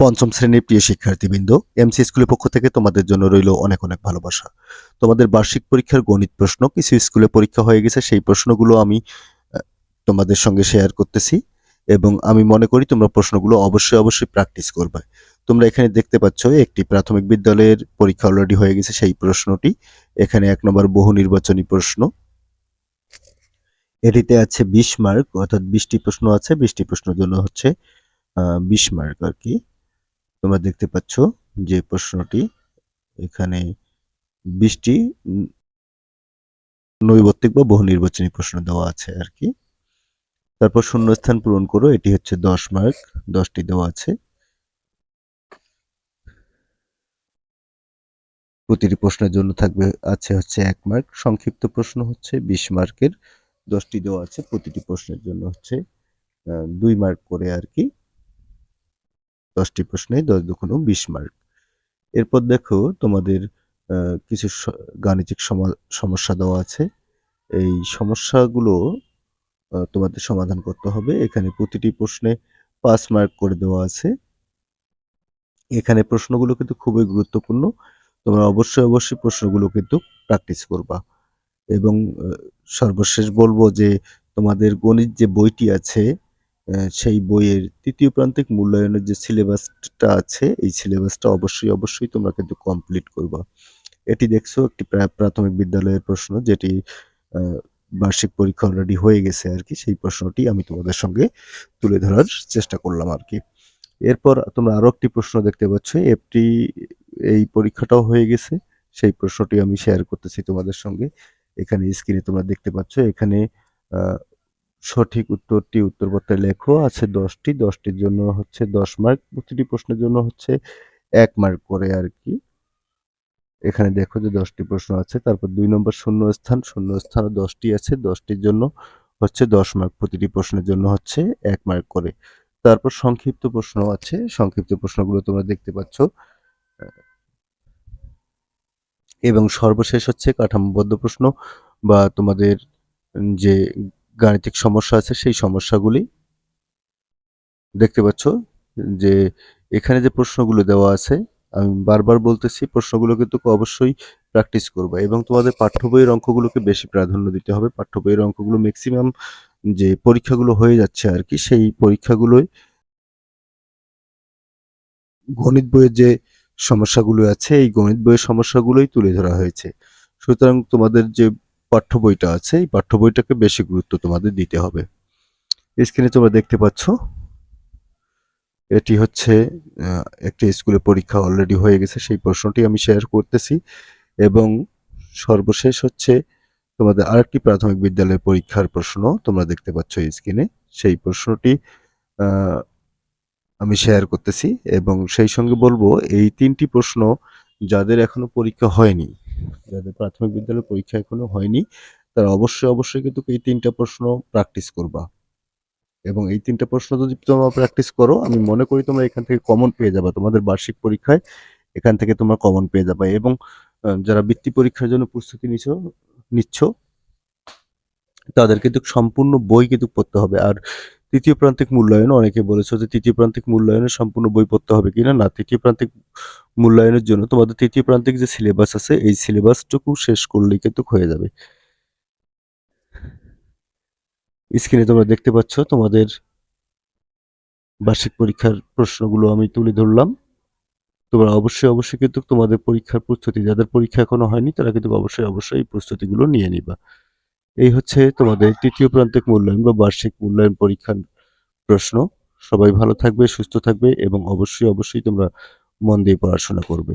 পঞ্চম শ্রেণির প্রিয় শিক্ষার্থীবৃন্দ এমসি স্কুলের পক্ষ থেকে তোমাদের জন্য রইল অনেক অনেক ভালোবাসা। তোমাদের বার্ষিক পরীক্ষার গণিত প্রশ্ন, কিছু স্কুলে পরীক্ষা হয়ে গেছে, সেই প্রশ্নগুলো আমি তোমাদের সঙ্গে শেয়ার করতেছি এবং আমি মনে করি তোমরা প্রশ্নগুলো অবশ্যই অবশ্যই প্র্যাকটিস করবে। তোমরা এখানে দেখতে পাচ্ছ একটি প্রাথমিক বিদ্যালয়ের পরীক্ষা অলরেডি হয়ে গেছে, সেই প্রশ্নটি। এখানে এক নম্বর বহু নির্বাচনী প্রশ্ন। এটিতে আছে বিশ মার্ক, অর্থাৎ বিশটি প্রশ্ন আছে, বিশটি প্রশ্নের জন্য হচ্ছে বিশ মার্ক আর কি। তোমরা দেখতে পাচ্ছ যে প্রশ্নটি এখানে বিশটি নৈবত্তিক বা বহু নির্বাচনী প্রশ্ন দেওয়া আছে আর কি। তারপর শূন্যস্থান পূরণ করো, এটি হচ্ছে দশ মার্ক, দশটি দেওয়া আছে। প্রতিটি প্রশ্নের জন্য থাকবে, আছে হচ্ছে এক মার্ক, সংক্ষিপ্ত প্রশ্ন হচ্ছে বিশ মার্কের, দশটি দেওয়া আছে, প্রতিটি প্রশ্নের জন্য হচ্ছে দুই মার্ক করে আর কি। দশটি প্রশ্নে দশ দুগুণ বিশ মার্ক। এরপর দেখো তোমাদের কিছু গাণিতিক সমা- সমস্যা দেওয়া আছে। এই সমস্যাগুলো তোমাদের সমাধান করতে হবে। এখানে প্রতিটি প্রশ্নে পাঁচ মার্ক করে দেওয়া আছে। এখানে প্রশ্নগুলো কিন্তু খুবই গুরুত্বপূর্ণ। তোমরা অবশ্যই অবশ্যই প্রশ্নগুলো কিন্তু প্র্যাকটিস করবা। এবং সর্বশেষ বলব যে তোমাদের গণিত যে বইটি আছে সেই বইয়ের তৃতীয় প্রান্তিক মূল্যায়নের যে সিলেবাসটা আছে, এই সিলেবাসটা অবশ্যই অবশ্যই তোমরা কিন্তু কমপ্লিট করবা। এটি দেখছ একটি প্রা- প্রাথমিক বিদ্যালয়ের প্রশ্ন, যেটি বার্ষিক পরীক্ষা অলরেডি হয়ে গেছে আর কি, সেই প্রশ্নটি আমি তোমাদের সঙ্গে তুলে ধরার চেষ্টা করলাম আর কি। এরপর তোমরা আরও একটি প্রশ্ন দেখতে পাচ্ছ একটি এই পরীক্ষাটাও হয়ে গেছে, সেই প্রশ্নটি আমি শেয়ার করতেছি তোমাদের সঙ্গে। এখানে স্ক্রিনে তোমরা দেখতে পাচ্ছ, এখানে সঠিক উত্তরটি উত্তরপত্রে লেখো। আছে দশটি। দশটির জন্য হচ্ছে দশ মার্ক। প্রতিটি প্রশ্নের জন্য হচ্ছে এক মার্ক করে আর কি। এখানে দেখো যে দশটি প্রশ্ন আছে। তারপর দুই নম্বর শূন্য স্থান শূন্য স্থানও দশটি আছে। দশটির জন্য হচ্ছে দশ মার্ক। প্রতিটি প্রশ্নের জন্য হচ্ছে এক মার্ক করে। তারপর সংক্ষিপ্ত প্রশ্ন আছে। সংক্ষিপ্ত প্রশ্নগুলো তোমরা দেখতে পাচ্ছ। এবং সর্বশেষ হচ্ছে কাঠামোবদ্ধ প্রশ্ন বা তোমাদের যে গাণিতিক সমস্যা আছে, সেই সমস্যাগুলি দেখতে পাচ্ছ যে এখানে যে প্রশ্নগুলো দেওয়া আছে, আমি বারবার বলতেছি, প্রশ্নগুলো কিন্তু অবশ্যই প্র্যাকটিস করবে এবং তোমাদের পাঠ্য বইয়ের অঙ্কগুলোকে বেশি প্রাধান্য দিতে হবে। পাঠ্য বইয়ের অঙ্কগুলো ম্যাক্সিমাম যে পরীক্ষাগুলো হয়ে যাচ্ছে আর কি সেই পরীক্ষাগুলোয় গণিত বইয়ের যে সমস্যাগুলো আছে, এই গণিত বইয়ের সমস্যাগুলোই তুলে ধরা হয়েছে। সুতরাং তোমাদের যে পাঠ্য বইটা আছে, এই পাঠ্য বইটাকে বেশি গুরুত্ব তোমাদের দিতে হবে। স্ক্রিনে তোমরা দেখতে পাচ্ছ, এটি হচ্ছে একটি স্কুলে পরীক্ষা অলরেডি হয়ে গেছে, সেই প্রশ্নটি আমি শেয়ার করতেছি এবং সর্বশেষ হচ্ছে তোমাদের আরেকটি প্রাথমিক বিদ্যালয়ের পরীক্ষার প্রশ্ন তোমরা দেখতে পাচ্ছ স্ক্রিনে। সেই প্রশ্নটি আমি শেয়ার করতেছি এবং সেই সঙ্গে বলব, এই তিনটি প্রশ্ন যাদের এখনও পরীক্ষা হয়নি যাদের প্রাথমিক বিদ্যালয়ের পরীক্ষা এখনও হয়নি, তারা অবশ্যই অবশ্যই কিন্তু এই তিনটা প্রশ্ন প্র্যাকটিস করবা। এবং এই তিনটা প্রশ্ন যদি তোমরা প্র্যাকটিস করো, আমি মনে করি তোমরা এখান থেকে কমন পেয়ে যাবে। তোমাদের বার্ষিক পরীক্ষায় এখান থেকে তোমরা কমন পেয়ে যাবে। এবং যারা বৃত্তি পরীক্ষার জন্য প্রস্তুতি নিছ, নিচ্ছ তাদের কিন্তু সম্পূর্ণ বই কিন্তু পড়তে হবে। আর তৃতীয় প্রান্তিক মূল্যায়ন, অনেকে বলেছ যে তৃতীয় প্রান্তিক মূল্যায়নের সম্পূর্ণ বই পড়তে হবে কিনা? না, তৃতীয় প্রান্তিক মূল্যায়নের জন্য তোমাদের তৃতীয় প্রান্তিক যে সিলেবাস আছে, এই সিলেবাসটুকু শেষ করলেই কিন্তু হয়ে যাবে। স্ক্রিনে তোমরা দেখতে পাচ্ছ তোমাদের বার্ষিক পরীক্ষার প্রশ্নগুলো আমি তুলে ধরলাম। তোমরা অবশ্যই অবশ্যই কিন্তু তোমাদের পরীক্ষার প্রস্তুতি, যাদের পরীক্ষা এখনও হয়নি, তারা কিন্তু অবশ্যই অবশ্যই এই প্রস্তুতিগুলো নিয়ে নিবা। এই হচ্ছে তোমাদের তৃতীয় প্রান্তিক মূল্যায়ন বা বার্ষিক মূল্যায়ন পরীক্ষার প্রশ্ন। সবাই ভালো থাকবে, সুস্থ থাকবে এবং অবশ্যই অবশ্যই তোমরা মন দিয়ে পড়াশোনা করবে।